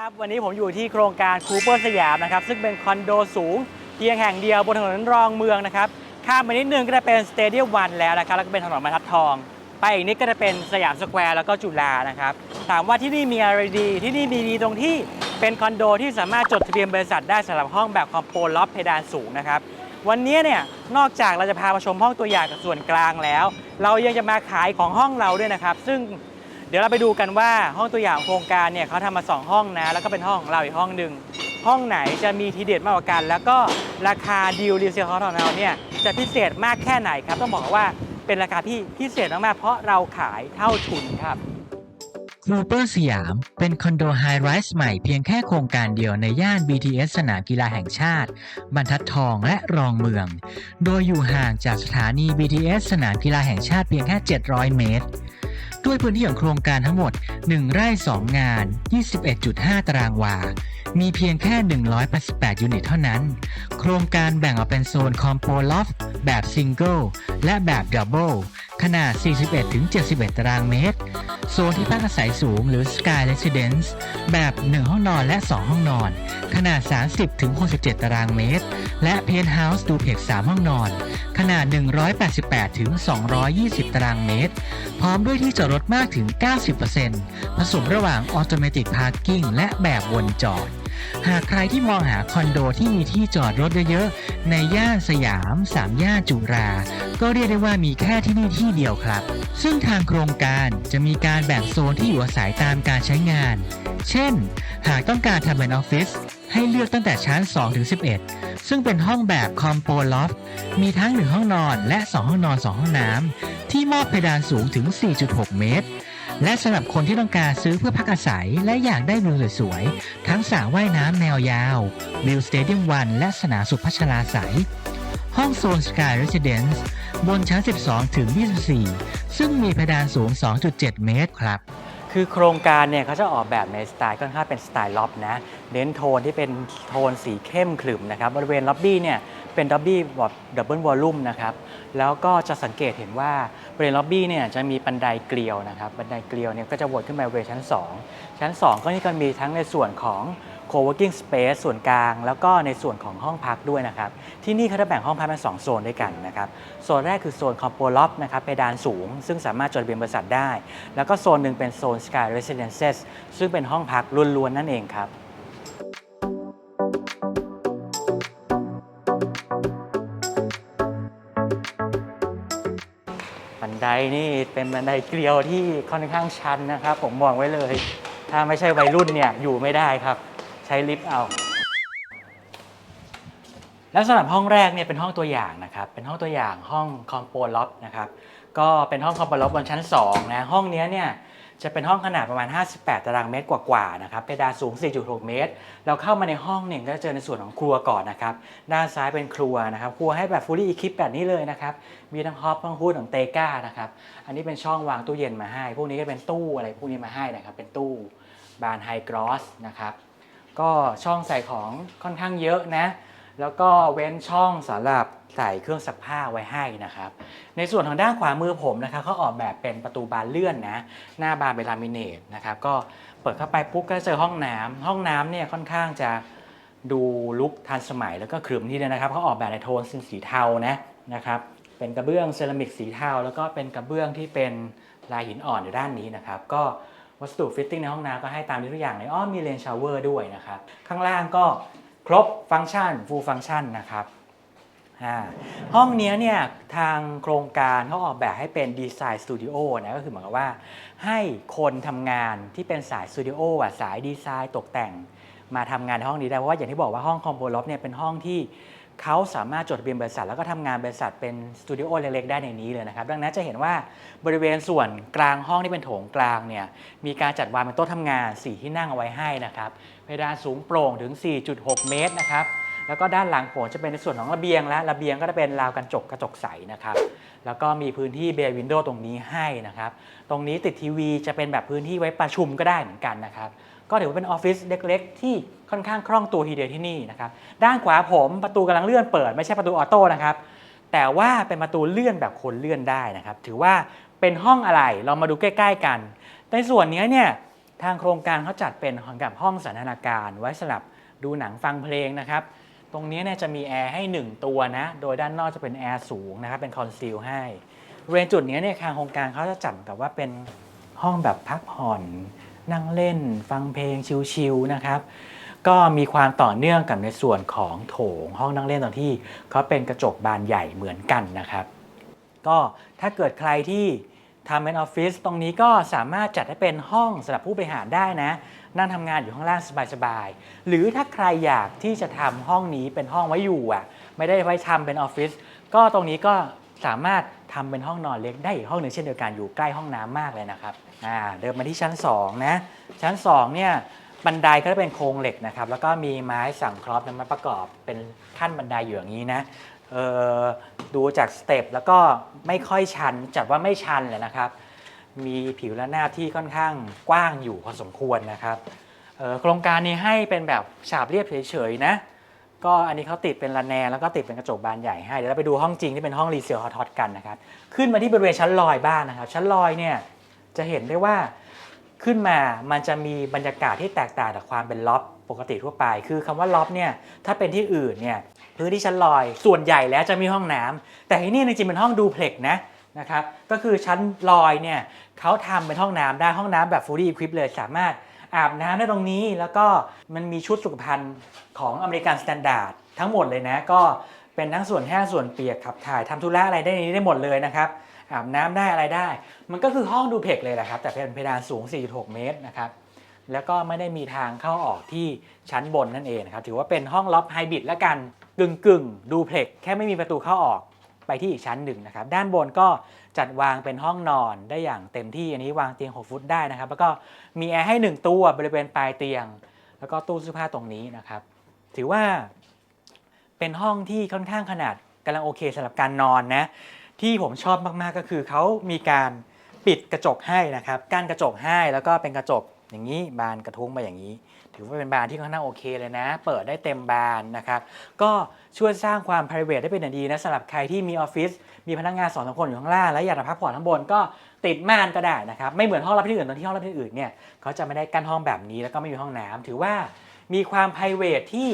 ครับ วันนี้ผมอยู่ที่โครงการคูเปอร์สยามนะครับ ซึ่งเป็นคอนโดสูง เพียงแห่งเดียวบนถนนรองเมืองนะครับ ข้ามไปนิดนึงก็จะเป็นสเตเดียมวันแล้วนะครับ แล้วก็เป็นถนนบรรทัดทอง ไปอีกนิดก็จะเป็นสยามสแควร์แล้วก็จุฬานะครับ ถามว่าที่นี่มีอะไรดี ที่นี่มีดีตรงที่เป็นคอนโดที่สามารถจดทะเบียนบริษัทได้สำหรับห้องแบบคอมโพลล็อบเพดานสูงนะครับ วันนี้เนี่ย นอกจากเราจะพามาชมห้องตัวอย่างกับส่วนกลางแล้ว เรายังจะมาขายของห้องเราด้วยนะครับ ซึ่ง เดี๋ยวเราไปดูกันว่าห้องตัวอย่างโครงการเนี่ยเขาทำมา 2 ห้องนะ แล้วก็เป็นห้องของเราอีกห้องหนึ่งห้องไหนจะมีทีเด็ดมากกว่ากัน แล้วก็ราคาดีลรีเซลของเราเนี่ยจะพิเศษมากแค่ไหนครับ ต้องบอกว่าเป็นราคาที่พิเศษมากๆเพราะเราขายเท่าทุนครับครูเปอร์สยามเป็นคอนโดไฮไรส์ใหม่เพียงแค่โครงการเดียวในย่าน BTS สนามกีฬาแห่งชาติ บรรทัดทองและรองเมือง โดยอยู่ห่างจากสถานี BTS สนามกีฬาแห่งชาติเพียงแค่ 700 เมตร ด้วยพื้นที่ของโครงการทั้งหมด 1 ไร่ 2 งาน 21.5 ตารางวา มีเพียงแค่ 188 ยูนิตเท่านั้น โครงการแบ่งออกเป็นโซนคอมโพลอฟแบบซิงเกิลและแบบดับเบิล ขนาด 41-71 ตารางเมตร โซนที่พักอาศัยสูงหรือ Sky Residence แบบ 1 ห้องนอนและ 2 ห้องนอน ขนาด 30-67 ตารางเมตร และ Penthouse Duplex 3ห้องนอน ขนาด 188-220 ตารางเมตร พร้อมด้วยที่จอดรถมากถึง 90%ผสมระหว่าง Automatic Parking และแบบวนจอด หากใครที่มองหาคอนโดที่มีที่จอดรถเยอะๆ ในย่านสยาม3ย่านจุฬาก็เรียกได้ว่ามีแค่ที่นี่ที่เดียวครับ ซึ่งทางโครงการจะมีการแบ่งโซนที่อยู่อาศัยตามการใช้งาน เช่น หากต้องการทำเป็นออฟฟิศให้เลือกตั้งแต่ชั้น 2 ถึง 11 ซึ่งเป็นห้องแบบคอมโพลอฟมีทั้ง 1 ห้องนอนและ 2 ห้องนอน 2 ห้องน้ำที่มอบเพดานสูงถึง 4.6 เมตร และสำหรับคนที่ต้องการซื้อเพื่อพักอาศัยและอยากได้วิวสวยๆ ทั้งสระว่ายน้ำแนวยาว วิวสเตเดียมวันและสนามสุพัชราใสยห้องโซน Sky Residence บนชั้น 12 ถึง 24 ซึ่งมีเพดานสูง 2.7 เมตรครับ คือโครงการเนี่ยเขาจะออกแบบในสไตล์ค่อนข้างเป็นสไตล์ล็อบนะเน้นโทนที่เป็นโทนสีเข้มขรึมนะครับบริเวณล็อบบี้เนี่ยเป็นล็อบบี้แบบดับเบิลวอลลุ่มนะครับแล้วก็จะสังเกตเห็นว่าบริเวณล็อบบี้เนี่ยจะมีบันไดเกลียวนะครับบันไดเกลียวเนี่ยก็จะวนขึ้นมาบริเวณชั้น 2 ชั้น 2 ก็นี่ก็มีทั้งในส่วนของ co-working space ส่วนกลาง แล้วก็ในส่วนของห้องพักด้วยนะครับ ที่นี่เขาจะแบ่งห้องพักเป็น2โซนด้วยกันนะครับ โซนแรกคือโซนคอมโพล็อบนะครับเพดานสูง ซึ่งสามารถจดทะเบียนบริษัทได้ แล้วก็โซนหนึ่งเป็นโซน Sky Residences ซึ่งเป็นห้องพักล้วนๆนั่นเองครับบันไดนี่เป็นบันไดเกลียวที่ค่อนข้างชันนะครับ ผมมองไว้เลย ถ้าไม่ใช่วัยรุ่นเนี่ยอยู่ไม่ได้ครับ ช้ลิฟต์เอา แล้วสำหรับห้องแรกเนี่ยเป็นห้องตัวอย่างนะครับ เป็นห้องตัวอย่างห้องคอมโพล็อบนะครับ ก็เป็นห้องคอมโพล็อบบนชั้น2นะห้องเนี้ยเนี่ยจะเป็นห้องขนาดประมาณ 58 ตารางเมตรกว่าๆ นะครับ เพดานสูง 4.6 เมตร เราเข้ามาในห้องเนี่ยก็จะเจอในส่วนของครัวก่อนนะครับ ด้านซ้ายเป็นครัวนะครับ ครัวให้แบบ fully equipped แบบนี้เลยนะครับ มีทั้งฮอปทั้งฮูดของเตก้านะครับ อันนี้เป็นช่องวางตู้เย็นมาให้ พวกนี้ก็เป็นตู้อะไรพวกนี้มาให้นะครับ เป็นตู้บานไฮกรอสนะครับ ก็ช่องใส่ของค่อนข้างเยอะนะ แล้วก็เว้นช่องสำหรับใส่เครื่องซักผ้าไว้ให้นะครับ ในส่วนของด้านขวามือผมนะครับเขาออกแบบเป็นประตูบานเลื่อนนะ หน้าบานเป็นลามิเนตนะครับ ก็เปิดเข้าไปปุ๊บก็เจอห้องน้ำห้องน้ำเนี่ยค่อนข้างจะดูลุกทันสมัยแล้วก็ขรึมที่เดียวนะครับเขาออกแบบในโทนสีเทานะนะครับ เป็นกระเบื้องเซรามิกสีเทา แล้วก็เป็นกระเบื้องที่เป็นลายหินอ่อนอยู่ด้านนี้นะครับ ก็ วัสดุฟิตติ้งในห้องน้ำก็ให้ตามนี้ทุกอย่างเลยอ้อมีเลนชาวเวอร์ด้วยนะครับ ข้างล่างก็ครบฟังก์ชัน full ฟังก์ชันนะครับห้องเนี้ยเนี่ยทางโครงการเขาออกแบบให้เป็นดีไซน์สตูดิโอนะก็คือเหมือนกับว่า ให้คนทำงานที่เป็นสายสตูดิโออะสายดีไซน์ตกแต่งมาทำงานในห้องนี้ได้เพราะว่าอย่างที่บอกว่าห้องคอมโบล็อบเนี่ยเป็นห้องที่ เขาสามารถจดทะเบียนบริษัท แล้วก็ทำงานบริษัทเป็นสตูดิโอเล็กๆได้ในนี้เลยนะครับ ดังนั้นจะเห็นว่าบริเวณส่วนกลางห้องที่เป็นโถงกลางเนี่ยมีการจัดวางเป็นโต๊ะทำงาน 4 ที่นั่งเอาไว้ให้นะครับเพดานสูงโปร่งถึง 4.6 เมตรนะครับแล้วก็ด้านหลังผมจะเป็นในส่วนของระเบียงและระเบียงก็จะเป็นราวกันจกกระจกใสนะครับ แล้วก็มีพื้นที่เบย์วินโดว์ตรงนี้ให้นะครับ ตรงนี้ติดทีวีจะเป็นแบบพื้นที่ไว้ประชุมก็ได้เหมือนกันนะครับ ก็ถือว่าเป็นออฟฟิศเล็กๆ ที่ค่อนข้างคล่องตัวทีเดียวที่นี่นะครับด้านขวาผมประตูกำลังเลื่อนเปิดไม่ใช่ประตูออโต้นะครับแต่ว่าเป็นประตูเลื่อนแบบคนเลื่อนได้นะครับ ถือว่าเป็นห้องอะไรเรามาดูใกล้ ๆ กัน ในส่วนนี้เนี่ยทางโครงการเขาจัดเป็นของกับห้องสันทนาการ ไว้สำหรับดูหนังฟังเพลงนะครับตรงนี้เนี่ยจะมีแอร์ให้ 1 ตัวนะ โดยด้านนอกจะเป็นแอร์สูงนะครับ เป็นคอนซีลให้บริเวณจุดนี้เนี่ยทางโครงการเขาจะจัดกับว่าเป็นห้องแบบพักผ่อน นั่งเล่น ฟังเพลงชิลๆนะครับ ก็มีความต่อเนื่องกับในส่วนของโถงห้องนั่งเล่นตรงที่เขาเป็นกระจกบานใหญ่เหมือนกันนะครับ ก็ถ้าเกิดใครที่ทำเป็นออฟฟิศตรงนี้ก็สามารถจัดให้เป็นห้องสำหรับผู้บริหารได้นะ นั่งทำงานอยู่ข้างล่างสบายๆ หรือถ้าใครอยากที่จะทำห้องนี้เป็นห้องไว้อยู่อะ ไม่ได้ไว้ทำเป็นออฟฟิศก็ตรงนี้ก็สามารถ ทำเป็นห้องนอนเล็กได้อีกห้องหนึ่งเช่นเดียวกันอยู่ใกล้ห้องน้ำมากเลยนะครับอ่าเดินมาที่ชั้น2นะชั้น2เนี่ยบันไดก็จะเป็นโครงเหล็กนะครับ แล้วก็มีไม้สังเคราะห์นำมาประกอบเป็นขั้นบันไดอยู่อย่างนี้นะดูจากสเต็ปแล้วก็ไม่ค่อยชันจัดว่าไม่ชันเลยนะครับ มีผิวและหน้าที่ค่อนข้างกว้างอยู่พอสมควรนะครับโครงการนี้ให้เป็นแบบฉาบเรียบเฉยๆนะ ก็อันนี้เขาติดเป็นระแนงแล้วก็ติดเป็นกระจกบานใหญ่ให้ เดี๋ยวเราไปดูห้องจริงที่เป็นห้องรีเซลฮอตฮอตกันนะครับ ขึ้นมาที่บริเวณชั้นลอยบ้านนะครับ ชั้นลอยเนี่ยจะเห็นได้ว่าขึ้นมามันจะมีบรรยากาศที่แตกต่างจากความเป็นล็อบปกติทั่วไป คือคำว่าล็อบเนี่ยถ้าเป็นที่อื่นเนี่ยพื้นที่ชั้นลอย ส่วนใหญ่แล้วจะมีห้องน้ำแต่ที่นี่จริงๆเป็นห้องดูเพล็กนะนะครับก็คือชั้นลอยเนี่ยเขาทำเป็นห้องน้ำได้ห้องน้ำแบบ fully equipped เลยสามารถ อาบน้ำได้ตรงนี้แล้วก็มันมีชุดสุขภัณฑ์ของอเมริกันสแตนดาร์ดทั้งหมดเลยนะก็เป็นทั้งส่วนแห้งส่วนเปียกขับถ่ายทำธุระอะไรได้ในนี้ได้หมดเลยนะครับอาบน้ำได้อะไรได้ มันก็คือห้องดูเพล็กเลยแหละครับ แต่เป็นเพดานสูง 4.6 เมตรนะครับแล้วก็ไม่ได้มีทางเข้าออกที่ชั้นบนนั่นเองนะครับถือว่าเป็นห้องล็อบไฮบริดและกันกึ่งกึ่งๆดูเพล็กแค่ไม่มีประตูเข้าออก ไปที่อีกชั้นหนึ่งนะครับ ด้านบนก็จัดวางเป็นห้องนอนได้อย่างเต็มที่อันนี้วางเตียง 6 ฟุตได้นะครับ แล้วก็มีแอร์ให้ 1 ตัวบริเวณปลายเตียง แล้วก็ตู้เสื้อผ้าตรงนี้นะครับ ถือว่าเป็นห้องที่ค่อนข้างขนาดกำลังโอเคสำหรับการนอนนะ ที่ผมชอบมากๆก็คือเขามีการปิดกระจกให้นะครับกั้นกระจกให้แล้วก็เป็นกระจกอย่างนี้บานกระทุ้งมาอย่างนี้ ถือว่าเป็นบานที่ค่อนข้างโอเคเลยนะ เปิดได้เต็มบานนะครับ ก็ช่วยสร้างความ p r i v a t ได้เป็นอย่างดีนะสำหรับใครที่มีออฟฟิศมีพนักงานสองสามคนอยู่ข้างล่าง แล้วอยากจะพักผ่อนข้างบนก็ติดม่านก็ได้นะครับ ไม่เหมือนห้องรับที่อื่นตอนที่ห้องรับที่อื่นเนี่ยเขาจะไม่ได้กั้นห้องแบบนี้แล้วก็ไม่มีห้องน้ำถือว่ามีความ p r i v a t ที่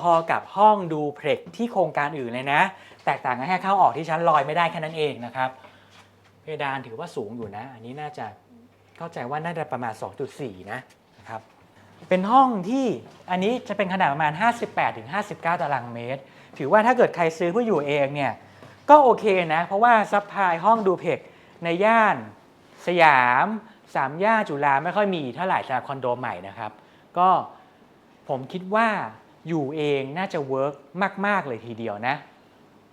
พอๆกับห้องดูเพล็กที่โครงการอื่นเลยนะ แตกต่างกันแค่เข้าออกที่ชั้นลอยไม่ได้แค่นั้นเองนะครับเพดานถือว่าสูงอยู่นะ อันนี้น่าจะเข้าใจว่าน่าจะประมาณ 2.4 นะนะครับ เป็นห้องที่อันนี้จะเป็นขนาดประมาณ 58-59 ตารางเมตร ถือว่าถ้าเกิดใครซื้อเพื่ออยู่เองเนี่ยก็โอเคนะ เพราะว่าซัพพลายห้องดูเพกในย่านสยามสามย่านจุฬาไม่ค่อยมีเท่าไหร่สำหรับคอนโดใหม่นะครับ ก็ผมคิดว่าอยู่เองน่าจะเวิร์กมาก ๆ เลยทีเดียวนะ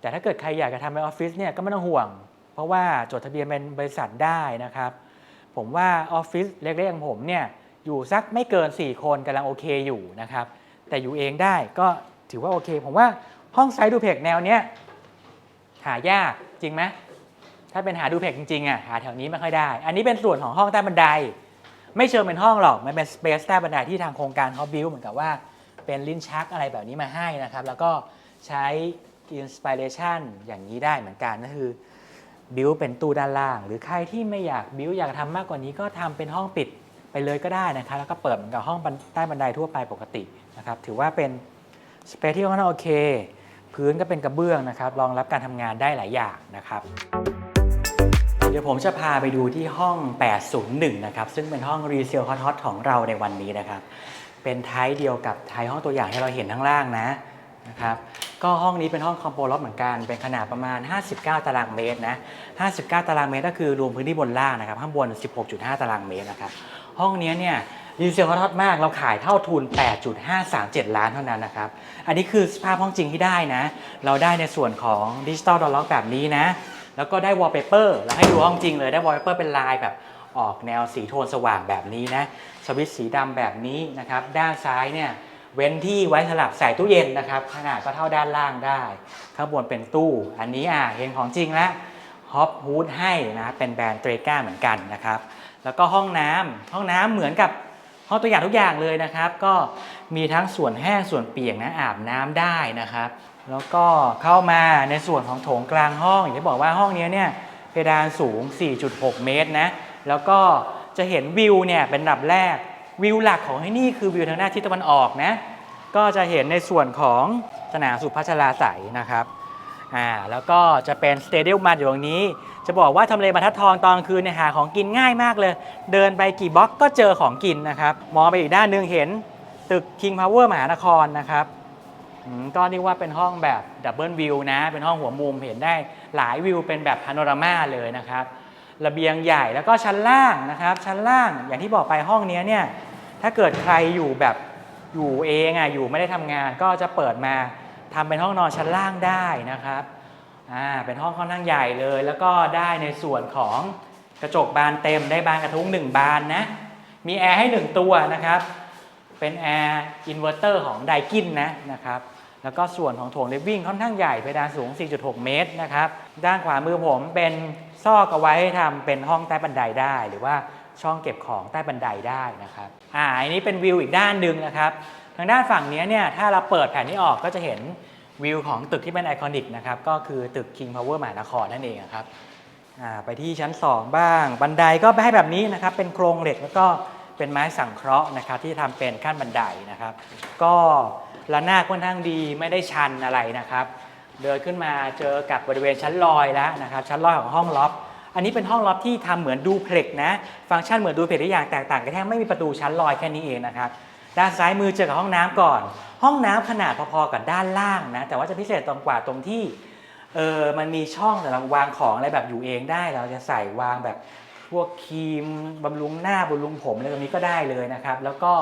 แต่ถ้าเกิดใครอยากจะทำเป็นออฟฟิศเนี่ยก็ไม่ต้องห่วง เพราะว่าจดทะเบียนเป็นบริษัทได้นะครับ ผมว่าออฟฟิศเล็กๆอย่างผมเนี่ย อยู่สักไม่เกิน 4 คนกำลังโอเคอยู่นะครับ แต่อยู่เองได้ก็ถือว่าโอเค ผมว่าห้องไซด์ดูเพกแนวเนี้ยหายากจริงไหมถ้าเป็นหาดูเพกจริงๆอะหาแถวนี้ไม่ค่อยได้ อันนี้เป็นส่วนของห้องใต้บันได ไม่เชิงเป็นห้องหรอก มันเป็นสเปซใต้บันไดที่ทางโครงการเขาบิวเหมือนกับว่าเป็นลิ้นชักอะไรแบบนี้มาให้นะครับ แล้วก็ใช้อินสปิเรชันอย่างนี้ได้เหมือนกันก็คือบิวเป็นตู้ด้านล่าง หรือใครที่ไม่อยากบิวอยากทำมากกว่านี้ก็ทำเป็นห้องปิด ไปเลยก็ได้นะครับแล้วก็เปิดเหมือนกับห้องใต้บันไดทั่วไปปกตินะครับถือว่าเป็นสเปซที่ค่อนข้างโอเค พื้นก็เป็นกระเบื้องนะครับรองรับการทำงานได้หลายอย่างนะครับเดี๋ยวผมจะพาไปดูที่ห้อง 801 นะครับ ซึ่งเป็นห้องรีเซลฮอตฮอตของเราในวันนี้นะครับ เป็นไทป์เดียวกับไทป์ห้องตัวอย่างที่เราเห็นข้างล่างนะนะครับ ก็ห้องนี้เป็นห้องคอมโบล็อกเหมือนกัน เป็นขนาดประมาณ 59 ตารางเมตรนะ 59 ตารางเมตรก็คือรวมพื้นที่บนล่างนะครับ ข้างบน 16.5 ตารางเมตรนะครับ ห้องนี้เนี่ยรีเซลฮอตฮอตมากเราขายเท่าทุน 8.537 ล้านเท่านั้นนะครับ อันนี้คือสภาพห้องจริงที่ได้นะ เราได้ในส่วนของดิจิตอลดอลล็อกแบบนี้นะ แล้วก็ได้วอลเปเปอร์แล้วให้ดูห้องจริงเลยได้วอลเปเปอร์เป็นลายแบบออกแนวสีโทนสว่างแบบนี้นะ สวิตช์สีดำแบบนี้นะครับ ด้านซ้ายเนี่ยเว้นที่ไว้สลับใส่ตู้เย็นนะครับ ขนาดก็เท่าด้านล่างได้ ข้างบนเป็นตู้ อันนี้อะเห็นของจริงแล้วฮอปฮูดให้นะเป็นแบรนด์เตรก้าเหมือนกันนะครับ แล้วก็ห้องน้ำห้องน้ำเหมือนกับห้องตัวอย่างทุกอย่างเลยนะครับ ก็มีทั้งส่วนแห้งส่วนเปียกนะอาบน้ำได้นะครับ แล้วก็เข้ามาในส่วนของโถงกลางห้องอย่างที่บอกว่าห้องนี้เนี่ยเพดานสูง 4.6 เมตรนะแล้วก็จะเห็นวิวเนี่ยเป็นดับแรกวิวหลักของที่นี่คือวิวทางด้าทิศตะวันออกนะก็จะเห็นในส่วนของสนามสุพัชราไสนะครับอ่าแล้วก็จะเป็นสเตเดียมมาอยู่ตรงนี้ จะบอกว่าทำเลบรรทัดทองตอนกลางคืนเนี่ยหาของกินง่ายมากเลย เดินไปกี่บล็อกก็เจอของกินนะครับ มองไปอีกด้านหนึ่งเห็นตึก King Power มหานครนะครับอืมก็เรียกว่าเป็นห้องแบบดับเบิลวิวนะ เป็นห้องหัวมุมเห็นได้หลายวิวเป็นแบบพาโนรามาเลยนะครับ ระเบียงใหญ่แล้วก็ชั้นล่างนะครับ ชั้นล่างอย่างที่บอกไปห้องเนี้ยเนี่ย ถ้าเกิดใครอยู่แบบอยู่เองอะอยู่ไม่ได้ทำงานก็จะเปิดมาทำเป็นห้องนอนชั้นล่างได้นะครับ อ่าเป็นห้องค่อนข้างใหญ่เลย แล้วก็ได้ในส่วนของกระจกบานเต็มได้บานกระทุ้งหนึ่งบานนะ มีแอร์ให้หนึ่งตัวนะครับ เป็นแอร์อินเวอร์เตอร์ของไดกินนะนะครับแล้วก็ส่วนของโถงเลฟวิ่งค่อนข้างใหญ่เพดานสูง 4.6 เมตรนะครับ ด้านขวามือผมเป็นซอกเอาไว้ทำเป็นห้องใต้บันไดได้ หรือว่าช่องเก็บของใต้บันไดได้นะครับ อ่า อันนี้เป็นวิวอีกด้านหนึ่งนะครับ ทางด้านฝั่งนี้เนี่ย ถ้าเราเปิดแผนนี้ออกก็จะเห็น วิวของตึกที่เป็นไอคอนิกนะครับก็คือตึก King Power มหานครนั่นเองครับไปที่ชั้น 2 บ้าง บันไดก็ให้แบบนี้นะครับ เป็นโครงเหล็กแล้วก็เป็นไม้สังเคราะห์นะครับ ที่ทำเป็นขั้นบันไดนะครับ ก็ระนาบค่อนข้างดีไม่ได้ชันอะไรนะครับ เดินขึ้นมาเจอกับบริเวณชั้นลอยแล้วนะครับ ชั้นลอยของห้องล็อบอันนี้เป็นห้องล็อบที่ทำเหมือนดูเพล็กนะ ฟังก์ชันเหมือนดูเพล็กทุกอย่างแตกต่างกันแค่ไม่มีประตูชั้นลอยแค่นี้เองนะครับ ด้านซ้ายมือเจอกับห้องน้ำก่อน ห้องน้ำขนาดพอๆกับด้านล่างนะ แต่ว่าจะพิเศษตรงกว่าตรงที่เออมันมีช่องสำหรับวางของอะไรแบบอยู่เองได้ เราจะใส่วางแบบพวกครีมบำรุงหน้าบำรุงผมอะไรตรงนี้ก็ได้เลยนะครับ แล้วก็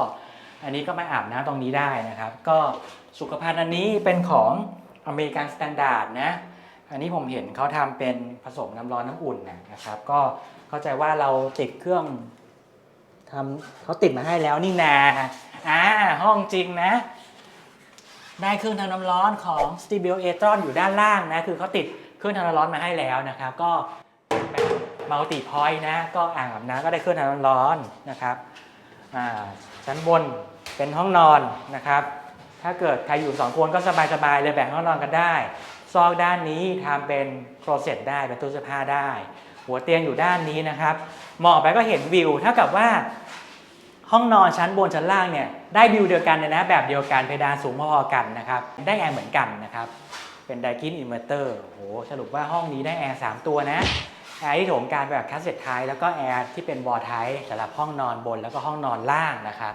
อันนี้ก็มาอาบน้ำตรงนี้ได้นะครับ ก็สุขภัณฑ์อันนี้เป็นของอเมริกันสแตนดาร์ดนะ อันนี้ผมเห็นเขาทำเป็นผสมน้ำร้อนน้ำอุ่นนะนะครับ ก็เข้าใจว่าเราติดเครื่องทำเขาติดมาให้แล้วนี่นาอ่าห้องจริงนะ ได้เครื่องทำน้ำร้อนของ s t e b i l a t r o n อยู่ด้านล่างนะ คือเขาติดเครื่องทำน้ำร้อนมาให้แล้วนะครับ ก็แบบมัลติพอยต์นะ ก็อ่างอาบน้ำก็ได้เครื่องทำน้ำร้อนนะครับชั้นบนเป็นห้องนอนนะครับ ถ้าเกิดใครอยู่สองคนก็สบายๆเลยแบ่งห้องนอนกันได้ ซอกด้านนี้ทำเป็นโครเซ็ตได้เป็นตู้เสื้อผ้าได้ หัวเตียงอยู่ด้านนี้นะครับมองไปก็เห็นวิวเท่ากับว่า ห้องนอนชั้นบนชั้นล่างเนี่ยได้วิวเดียวกันเลยนะแบบเดียวกันเพดานสูงพอๆกันนะครับได้แอร์เหมือนกันนะครับเป็นไดกินอินเวอร์เตอร์โหสรุปว่าห้องนี้ได้แอร์3ตัวนะแอร์ที่โถงการแบบคัสเซ็ตไทยแล้วก็แอร์ที่เป็นวอลไทยสำหรับห้องนอนบนแล้วก็ห้องนอนล่างนะครับ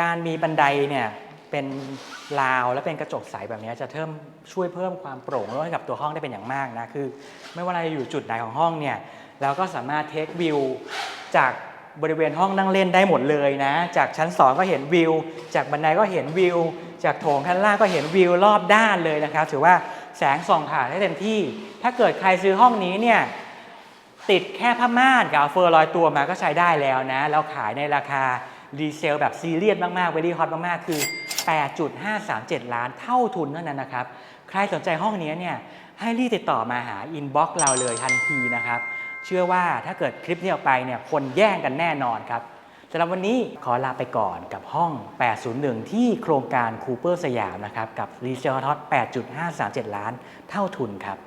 การมีบันไดเนี่ย เป็นราวและเป็นกระจกใสแบบนี้จะเพิ่มช่วยเพิ่มความโปร่งให้กับตัวห้องได้เป็นอย่างมากนะคือ ไม่ว่าเราจะอยู่จุดไหนของห้องเนี่ยเราก็สามารถเทควิวจากบริเวณห้องนั่งเล่นได้หมดเลยนะ จากชั้น 2 ก็เห็นวิว จากบันไดก็เห็นวิว จากโถงข้างล่างก็เห็นวิวรอบด้านเลยนะครับ ถือว่าแสงส่องผ่านได้เต็มที่ ถ้าเกิดใครซื้อห้องนี้เนี่ยติดแค่ผ้าม่านกับเอาเฟอร์ลอยตัวมาก็ใช้ได้แล้วนะ แล้วขายในราคารีเซลแบบซีเรียสมากๆเวลี่ฮอตมากๆ คือ 8.537 ล้านเท่าทุนเท่านั้นนะครับ ใครสนใจห้องนี้เนี่ยให้รีบติดต่อมาหาอินบ็อกซ์เราเลยทันทีนะครับ เชื่อว่าถ้าเกิดคลิปนี้ออกไปเนี่ยคนแย่งกันแน่นอนครับสำหรับวันนี้ขอลาไปก่อนกับห้อง 801 ที่โครงการคูเปอร์สยามนะครับ กับรีเซลฮอต8.537 ล้านเท่าทุนครับ